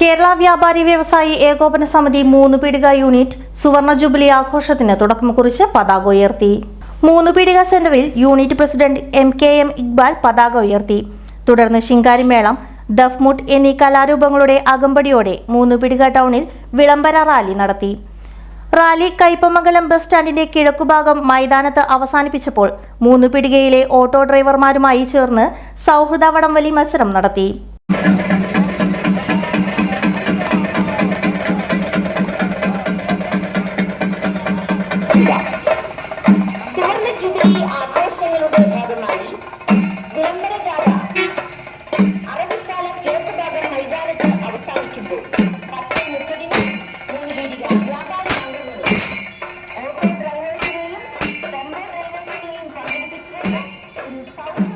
കേരള വ്യാപാരി വ്യവസായി ഏകോപന സമിതി മൂന്ന് പീടിക യൂണിറ്റ് സുവർണ ജൂബിലി ആഘോഷത്തിന് തുടക്കം കുറിച്ച് പതാക ഉയർത്തി. മൂന്ന് പീടിക സെന്ററിൽ unit president M K M Iqbal പതാക ഉയർത്തി. തുടർന്ന് ശിങ്കാരിമേളം ദഫ്മുട്ട് എന്നീ കലാരൂപങ്ങളുടെ അകമ്പടിയോടെ മൂന്ന് പീടിക ടൗണിൽ വിളംബര റാലി നടത്തി. റാലി കൈപ്പമംഗലം ബസ് സ്റ്റാൻഡിന്റെ കിഴക്കുഭാഗം മൈതാനത്ത് അവസാനിപ്പിച്ചപ്പോൾ മൂന്ന് പീടികയിലെ ഓട്ടോ ഡ്രൈവർമാരുമായി ചേർന്ന് സൗഹൃദ വടംവലി മത്സരം നടത്തി. ജൂബിലി ആഘോഷങ്ങളുടെ ഭാഗമായി വിളംബര ജാഥ അറബിശാല കിഴക്ക് ഭാഗം മൈതാനത്ത് അവസാനിക്കുമ്പോൾ പത്ത് മുപ്പതിന് മൂന്ന് വീതിക വ്യാപാരി സംഘങ്ങളും ഓട്ടോ ഡ്രൈവേഴ്സിനെയും ടെമ്പർ ഡ്രൈവേഴ്സിനെയും പങ്കെടുപ്പിച്ചുകൊണ്ട് ഒരു സൗഹൃദ